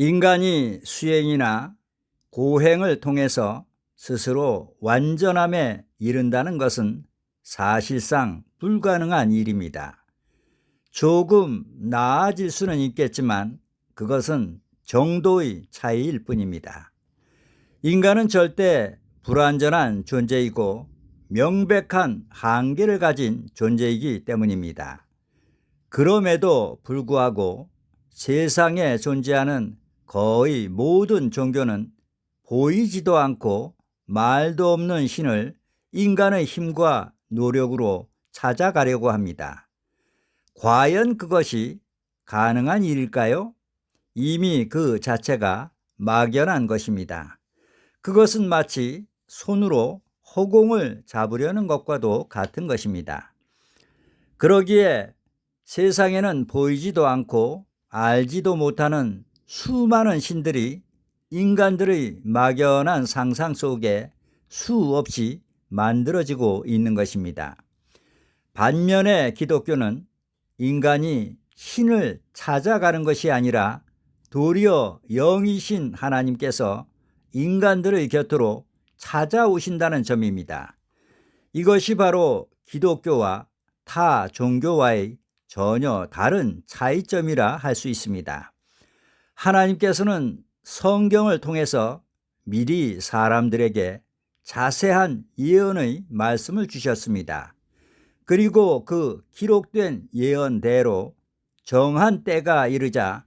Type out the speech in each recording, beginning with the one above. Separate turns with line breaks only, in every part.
인간이 수행이나 고행을 통해서 스스로 완전함에 이른다는 것은 사실상 불가능한 일입니다. 조금 나아질 수는 있겠지만 그것은 정도의 차이일 뿐입니다. 인간은 절대 불완전한 존재이고 명백한 한계를 가진 존재이기 때문입니다. 그럼에도 불구하고 세상에 존재하는 거의 모든 종교는 보이지도 않고 말도 없는 신을 인간의 힘과 노력으로 찾아가려고 합니다. 과연 그것이 가능한 일일까요? 이미 그 자체가 막연한 것입니다. 그것은 마치 손으로 허공을 잡으려는 것과도 같은 것입니다. 그러기에 세상에는 보이지도 않고 알지도 못하는 수많은 신들이 인간들의 막연한 상상 속에 수없이 만들어지고 있는 것입니다. 반면에 기독교는 인간이 신을 찾아가는 것이 아니라 도리어 영이신 하나님께서 인간들의 곁으로 찾아오신다는 점입니다. 이것이 바로 기독교와 타 종교와의 전혀 다른 차이점이라 할 수 있습니다. 하나님께서는 성경을 통해서 미리 사람들에게 자세한 예언의 말씀을 주셨습니다. 그리고 그 기록된 예언대로 정한 때가 이르자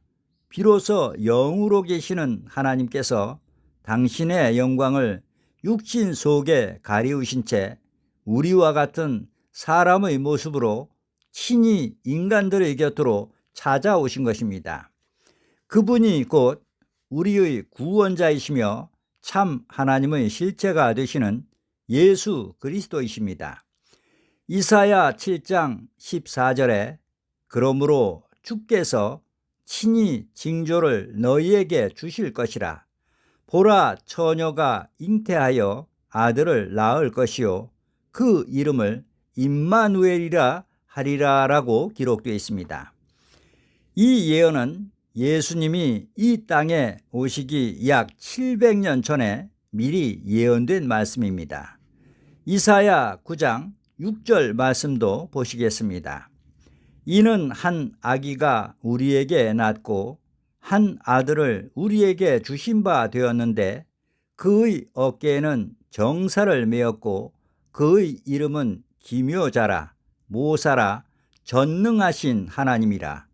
비로소 영으로 계시는 하나님께서 당신의 영광을 육신 속에 가리우신 채 우리와 같은 사람의 모습으로 친히 인간들의 곁으로 찾아오신 것입니다. 그분이 곧 우리의 구원자이시며 참 하나님의 실체가 되시는 예수 그리스도이십니다. 이사야 7장 14절에 그러므로 주께서 친히 징조를 너희에게 주실 것이라 보라 처녀가 잉태하여 아들을 낳을 것이요 그 이름을 임마누엘이라 하리라라고 기록되어 있습니다. 이 예언은 예수님이 이 땅에 오시기 약 700년 전에 미리 예언된 말씀입니다. 이사야 9장 6절 말씀도 보시겠습니다. 이는 한 아기가 우리에게 낳고 한 아들을 우리에게 주신 바 되었는데 그의 어깨에는 정사를 메었고 그의 이름은 기묘자라 모사라 전능하신 하나님이라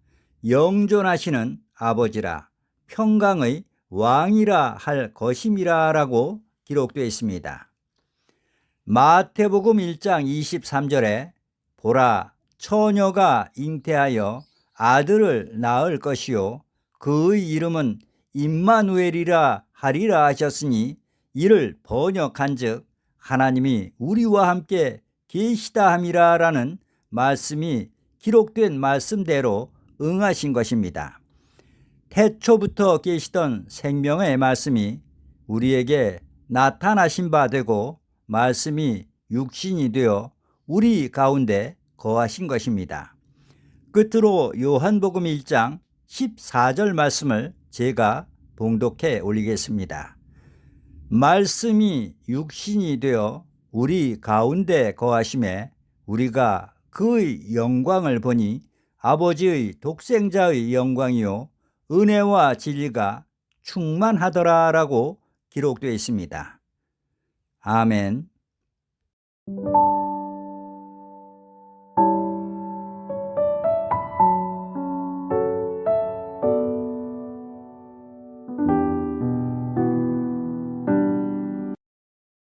영존하시는 아버지라 평강의 왕이라 할 것임이라라고 기록되어 있습니다. 마태복음 1장 23절에 보라 처녀가 잉태하여 아들을 낳을 것이요 그의 이름은 임마누엘이라 하리라 하셨으니 이를 번역한즉 하나님이 우리와 함께 계시다 함이라라는 말씀이 기록된 말씀대로 응하신 것입니다. 태초부터 계시던 생명의 말씀이 우리에게 나타나신 바 되고 말씀이 육신이 되어 우리 가운데 거하신 것입니다. 끝으로 요한복음 1장 14절 말씀을 제가 봉독해 올리겠습니다. 말씀이 육신이 되어 우리 가운데 거하심에 우리가 그의 영광을 보니 아버지의 독생자의 영광이요 은혜와 진리가 충만하더라라고 기록되어 있습니다. 아멘.